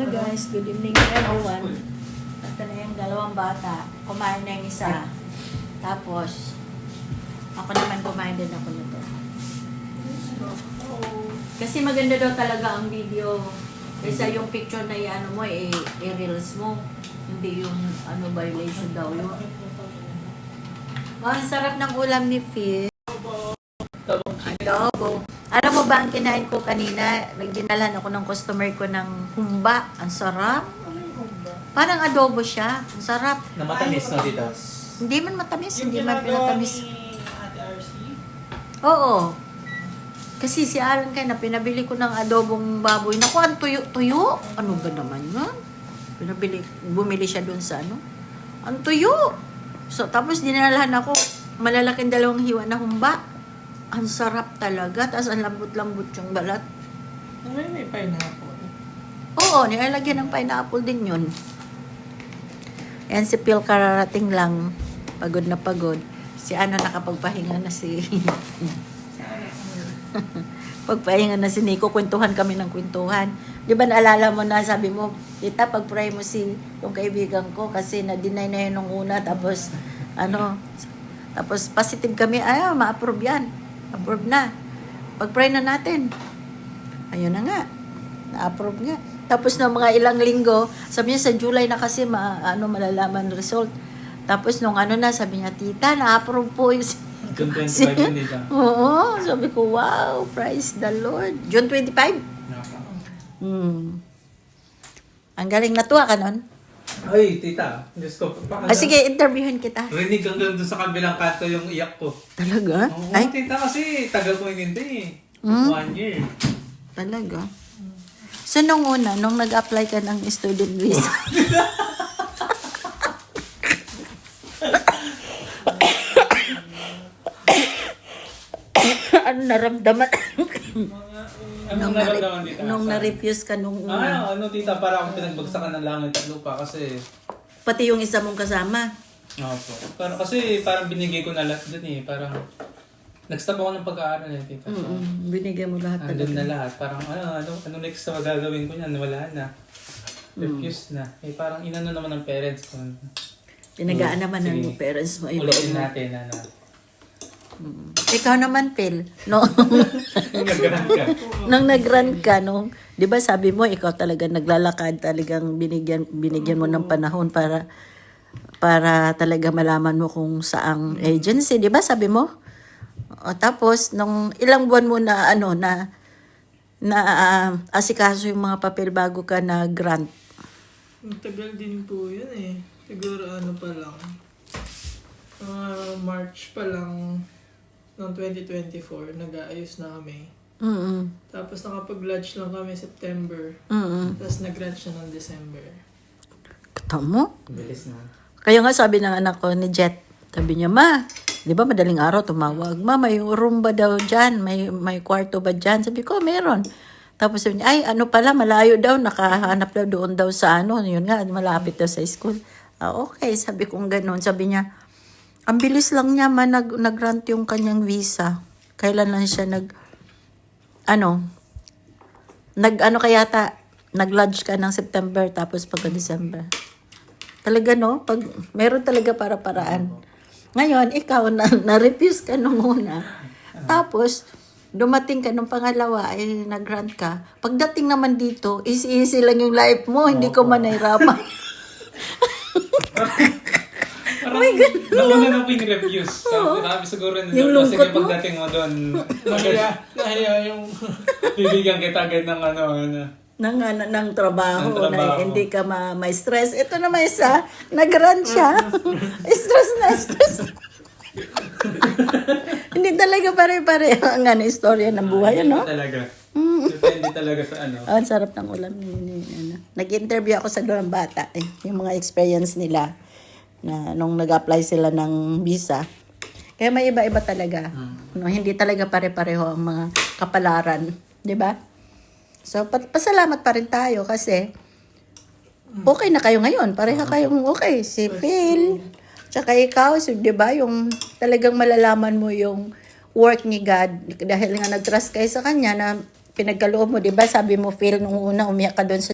Hello guys, good evening everyone. Ito na yung dalawang bata. Kumain na yung isa. Tapos, ako naman kumain din ako nito. Kasi maganda daw talaga ang video. Kaysa yung picture na i-ano mo, i- i-reels mo. Hindi yung ano violation daw yun. Oh, ang sarap ng ulam ni Phil. Adobo. Ba ang kinain ko kanina? Nagdinalan ako ng customer ko ng humba. Ang sarap. Parang adobo siya. Ang sarap. Na matamis na dito. Hindi man matamis, Yung hindi man pinatamis. Oo. Kasi si Alan kaya na pinabili ko ng adobong baboy. Naku, ang tuyo-tuyo. Ano ba naman yun? Pinabili, bumili siya dun sa ano. Ang tuyo. So, tapos dinalahan ako. Malalaking dalawang hiwa na humba. Ang sarap talaga. Tapos ang lambot-lambot yung balat. yun, may pineapple. Oo, nilalagyan ng pineapple din yun. Yan si Phil kararating lang. Pagod na pagod. Si ano nakapagpahinga na si... Pagpahinga na si Nico, kwentuhan kami ng kwentuhan. Di ba naalala mo na, sabi mo, tita, pag-pray mo si yung kaibigan ko kasi na-deny na yun nung una. Tapos, ano, tapos positive kami, ay, ma-approve yan. Approve na. Pag-pray na natin. Ayun na nga. Na-approve nga. Tapos na mga ilang linggo, sabi niya sa July na kasi ma, ano, malalaman result. Tapos nung ano na, sabi niya, tita, na-approve po yung... June 25 yun dito. Oo, sabi ko, wow, praise the Lord. June 25? Hmm. Ang galing natuwa ka nun. Ay, tita. Diyos ko. Baka Ah, sige, interviewin kita. Rinig hanggang doon sa kabilang kanto yung iyak ko. Talaga? Oo, Ay, tita kasi tagal ko hinintay eh. Hmm? One year. talaga. So, nung una, nung nag-apply ka ng student visa, ano naramdaman? Ano nung, na na- dito? nung na-refuse ka nung una. Ah, ano tita, para akong pinagbagsakan ng langit at lupa kasi Pati yung isa mong kasama. Opo. Pero kasi parang binigay ko na lahat dun eh. Parang nag-stop ako ng pag-aaral eh, tita. So, Mm-mm, binigyan mo lahat Andun talaga. na lahat. Parang ano, ano, ano next na magagawin ko niyan? Wala na. Refuse na. Eh parang inano naman ng parents ko. Tinagaan naman ng Sige. parents mo. yung Ulitin loob mo. natin, ano. Mm. Ikaw naman, Phil. No? Nag-grant ka. Nung nag-run ka, no? di ba sabi mo, ikaw talaga naglalakad, talagang binigyan, binigyan mo ng panahon para para talaga malaman mo kung saang agency, di ba sabi mo? O, tapos, nung ilang buwan mo na, ano, na, na ah, asikaso yung mga papel bago ka na grant. Ang tagal din po yun eh. Siguro ano pa lang. Mga March pa lang ng 2024, nag-aayos na kami. Mm-mm. Tapos nakapag-lodge lang kami September. Mm-mm. Tapos nag-grant siya ng December. Kata mo? Bilis na. Kaya nga sabi ng anak ko ni Jet, sabi niya, ma, di ba madaling araw tumawag, ma, may room ba daw dyan? May, may kwarto ba dyan? Sabi ko, meron. Tapos sabi niya, ay, ano pala, malayo daw, nakahanap daw doon daw sa ano, yun nga, malapit daw sa school. Ah, okay, sabi kong ganun. Sabi niya, ang bilis lang niya, ma, nag, nag-grant yung kanyang visa. Kailan lang siya nag, ano, nag, ano kaya ta, nag-lodge ka ng September, tapos pagka-December. Talaga no, pag meron talaga para paraan. Ngayon, ikaw na na-refuse ka nung una. Tapos dumating ka nung pangalawa ay nag-grant ka. Pagdating naman dito, easy-easy lang yung life mo, hindi ko man nahirapan. Parang oh my God. Nauna na po yung reviews. Sabi, sabi siguro nila, Yung "Oh, lungkot sige mo?" pagdating mo doon, Nahiya, nahiya yung... bibigyan kita agad ng ano, ano. ng, ng, ng trabaho, Ng trabaho. na hindi ka ma, may stress. Ito na may isa, nag-run siya. stress na stress. hindi talaga pare-pare ang ano, istorya ng buhay, ano? Talaga. Depende talaga sa ano. Oh, ang sarap ng ulam ano. Nag-interview ako sa dalawang bata, eh, yung mga experience nila na nung nag-apply sila ng visa. Kaya may iba-iba talaga. No, hindi talaga pare-pareho ang mga kapalaran, 'di ba? So pa- pasalamat pa rin tayo kasi okay na kayo ngayon. Pareha kayong okay. Si Phil, tsaka ikaw, so, 'di ba, yung talagang malalaman mo yung work ni God dahil nga nag-trust kayo sa kanya na pinagkaloob mo, 'di ba? Sabi mo Phil nung una umiyak ka doon sa